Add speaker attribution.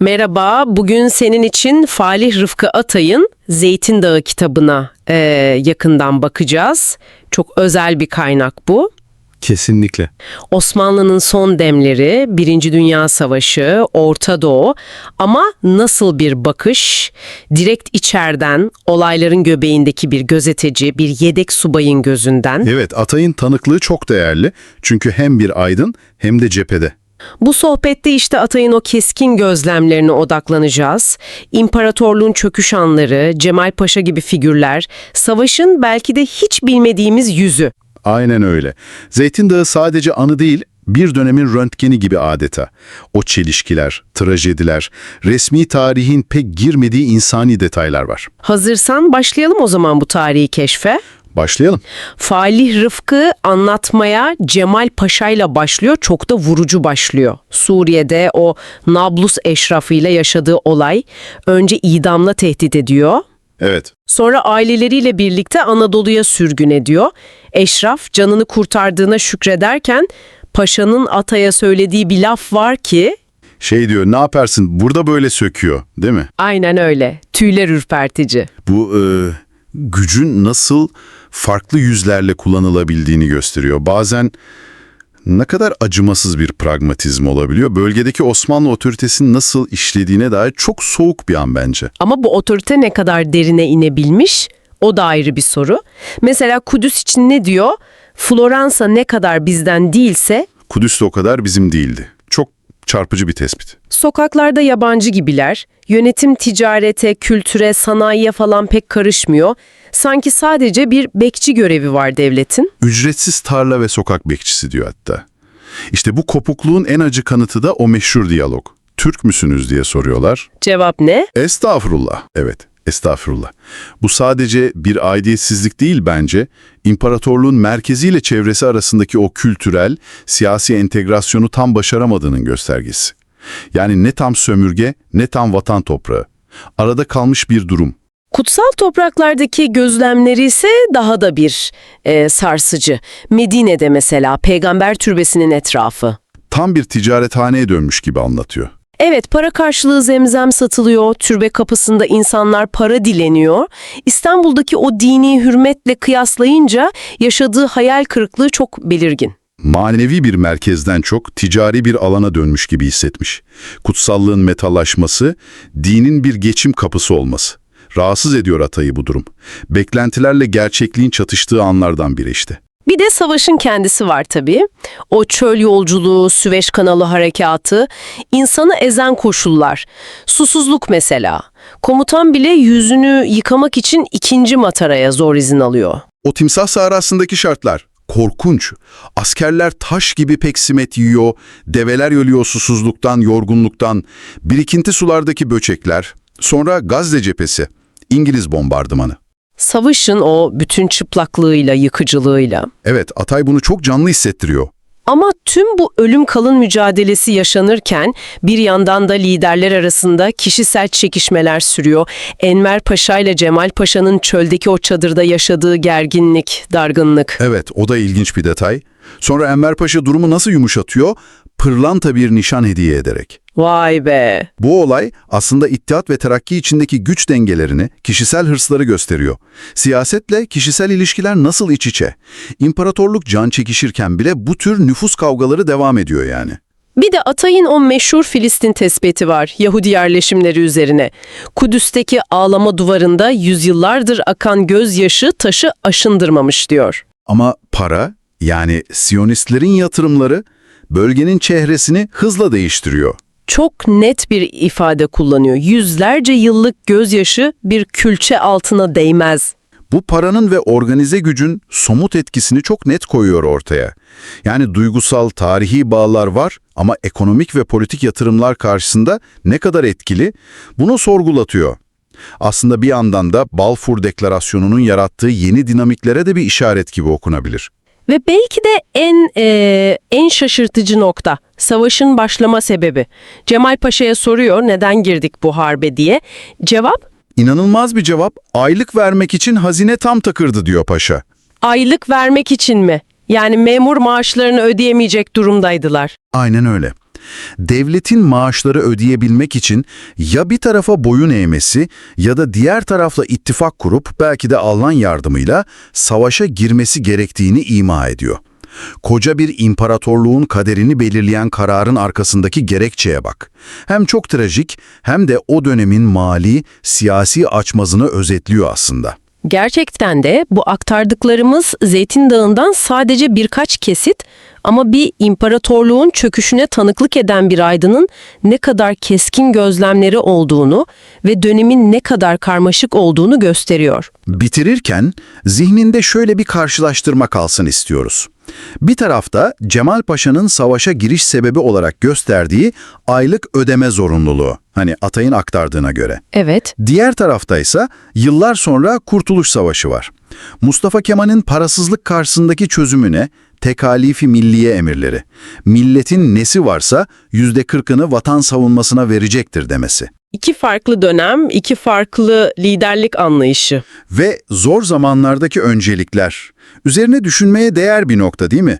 Speaker 1: Merhaba, bugün senin için Falih Rıfkı Atay'ın Zeytin Dağı kitabına e, yakından bakacağız. Çok özel bir kaynak bu.
Speaker 2: Kesinlikle.
Speaker 1: Osmanlı'nın son demleri, Birinci Dünya Savaşı, Orta Doğu ama nasıl bir bakış? Direkt içeriden, olayların göbeğindeki bir gözeteci, bir yedek subayın gözünden.
Speaker 2: Evet, Atay'ın tanıklığı çok değerli. Çünkü hem bir aydın hem de cephede.
Speaker 1: Bu sohbette işte Atay'ın o keskin gözlemlerine odaklanacağız. İmparatorluğun çöküş anları, Cemal Paşa gibi figürler, savaşın belki de hiç bilmediğimiz yüzü.
Speaker 2: Aynen öyle. Zeytin Dağı sadece anı değil, bir dönemin röntgeni gibi adeta. O çelişkiler, trajediler, resmi tarihin pek girmediği insani detaylar var.
Speaker 1: Hazırsan başlayalım o zaman bu tarihi keşfe.
Speaker 2: Başlayalım.
Speaker 1: Falih Rıfkı anlatmaya Cemal Paşa'yla başlıyor, çok da vurucu başlıyor. Suriye'de o Nablus eşrafıyla yaşadığı olay önce idamla tehdit ediyor.
Speaker 2: Evet.
Speaker 1: Sonra aileleriyle birlikte Anadolu'ya sürgün ediyor. Eşraf canını kurtardığına şükrederken paşanın ataya söylediği bir laf var ki
Speaker 2: Şey diyor, ne yaparsın? Burada böyle söküyor, değil mi?
Speaker 1: aynen öyle. Tüyler ürpertici.
Speaker 2: Bu e, gücün nasıl farklı yüzlerle kullanılabildiğini gösteriyor. Bazen ne kadar acımasız bir pragmatizm olabiliyor. Bölgedeki Osmanlı otoritesinin nasıl işlediğine dair çok soğuk bir an bence.
Speaker 1: Ama bu otorite ne kadar derine inebilmiş o da ayrı bir soru. Mesela Kudüs için ne diyor? Floransa ne kadar bizden değilse
Speaker 2: Kudüs de o kadar bizim değildi. Çarpıcı bir tespit.
Speaker 1: Sokaklarda yabancı gibiler, yönetim ticarete, kültüre, sanayiye falan pek karışmıyor. Sanki sadece bir bekçi görevi var devletin.
Speaker 2: Ücretsiz tarla ve sokak bekçisi diyor hatta. İşte bu kopukluğun en acı kanıtı da o meşhur diyalog. Türk müsünüz diye soruyorlar.
Speaker 1: Cevap ne?
Speaker 2: Estağfurullah. Evet, estağfurullah. Bu sadece bir aidiyetsizlik değil bence. İmparatorluğun merkeziyle çevresi arasındaki o kültürel, siyasi entegrasyonu tam başaramadığının göstergesi. Yani ne tam sömürge, ne tam vatan toprağı. Arada kalmış bir durum.
Speaker 1: Kutsal topraklardaki gözlemleri ise daha da bir e, sarsıcı. Medine'de mesela peygamber türbesinin etrafı.
Speaker 2: Tam bir ticarethaneye dönmüş gibi anlatıyor.
Speaker 1: Evet para karşılığı zemzem satılıyor, türbe kapısında insanlar para dileniyor. İstanbul'daki o dini hürmetle kıyaslayınca yaşadığı hayal kırıklığı çok belirgin.
Speaker 2: Manevi bir merkezden çok ticari bir alana dönmüş gibi hissetmiş. Kutsallığın metallaşması, dinin bir geçim kapısı olması. Rahatsız ediyor Atay'ı bu durum. Beklentilerle gerçekliğin çatıştığı anlardan biri işte.
Speaker 1: Bir de savaşın kendisi var tabii. O çöl yolculuğu, Süveyş kanalı harekatı, insanı ezen koşullar. Susuzluk mesela. Komutan bile yüzünü yıkamak için ikinci mataraya zor izin alıyor.
Speaker 2: O timsah sahrasındaki şartlar korkunç. Askerler taş gibi peksimet yiyor, develer ölüyor susuzluktan, yorgunluktan, birikinti sulardaki böcekler, sonra Gazze cephesi, İngiliz bombardımanı.
Speaker 1: Savaşın o bütün çıplaklığıyla, yıkıcılığıyla.
Speaker 2: Evet, Atay bunu çok canlı hissettiriyor.
Speaker 1: Ama tüm bu ölüm kalın mücadelesi yaşanırken bir yandan da liderler arasında kişisel çekişmeler sürüyor. Enver Paşa ile Cemal Paşa'nın çöldeki o çadırda yaşadığı gerginlik, dargınlık.
Speaker 2: Evet, o da ilginç bir detay. Sonra Enver Paşa durumu nasıl yumuşatıyor? Pırlanta bir nişan hediye ederek.
Speaker 1: Vay be!
Speaker 2: Bu olay aslında İttihat ve Terakki içindeki güç dengelerini, kişisel hırsları gösteriyor. Siyasetle kişisel ilişkiler nasıl iç içe? İmparatorluk can çekişirken bile bu tür nüfus kavgaları devam ediyor yani.
Speaker 1: Bir de Atay'ın o meşhur Filistin tespiti var Yahudi yerleşimleri üzerine. Kudüs'teki ağlama duvarında yüzyıllardır akan gözyaşı taşı aşındırmamış diyor.
Speaker 2: Ama para, yani Siyonistlerin yatırımları, bölgenin çehresini hızla değiştiriyor.
Speaker 1: Çok net bir ifade kullanıyor. Yüzlerce yıllık gözyaşı bir külçe altına değmez.
Speaker 2: Bu paranın ve organize gücün somut etkisini çok net koyuyor ortaya. Yani duygusal, tarihi bağlar var ama ekonomik ve politik yatırımlar karşısında ne kadar etkili bunu sorgulatıyor. Aslında bir yandan da Balfour Deklarasyonu'nun yarattığı yeni dinamiklere de bir işaret gibi okunabilir.
Speaker 1: Ve belki de en eee, en şaşırtıcı nokta savaşın başlama sebebi. Cemal Paşa'ya soruyor neden girdik bu harbe diye. Cevap
Speaker 2: İnanılmaz bir cevap, aylık vermek için hazine tam takırdı diyor paşa.
Speaker 1: aylık vermek için mi? Yani memur maaşlarını ödeyemeyecek durumdaydılar.
Speaker 2: Aynen öyle. Devletin maaşları ödeyebilmek için ya bir tarafa boyun eğmesi ya da diğer tarafla ittifak kurup belki de Alman yardımıyla savaşa girmesi gerektiğini ima ediyor. Koca bir imparatorluğun kaderini belirleyen kararın arkasındaki gerekçeye bak. Hem çok trajik hem de o dönemin mali, siyasi açmazını özetliyor aslında.
Speaker 1: Gerçekten de bu aktardıklarımız Zeytin Dağı'ndan sadece birkaç kesit ama bir imparatorluğun çöküşüne tanıklık eden bir aydının ne kadar keskin gözlemleri olduğunu ve dönemin ne kadar karmaşık olduğunu gösteriyor.
Speaker 2: Bitirirken zihninde şöyle bir karşılaştırma kalsın istiyoruz. Bir tarafta Cemal Paşa'nın savaşa giriş sebebi olarak gösterdiği aylık ödeme zorunluluğu. Hani Atay'ın aktardığına göre.
Speaker 1: Evet,
Speaker 2: Diğer tarafta ise yıllar sonra Kurtuluş Savaşı var. Mustafa Kemal'in parasızlık karşısındaki çözümüne tekalifi milliye emirleri. Milletin nesi varsa yüzde kırkını vatan savunmasına verecektir demesi.
Speaker 1: iki farklı dönem, iki farklı liderlik anlayışı.
Speaker 2: Ve zor zamanlardaki öncelikler. Üzerine düşünmeye değer bir nokta değil mi?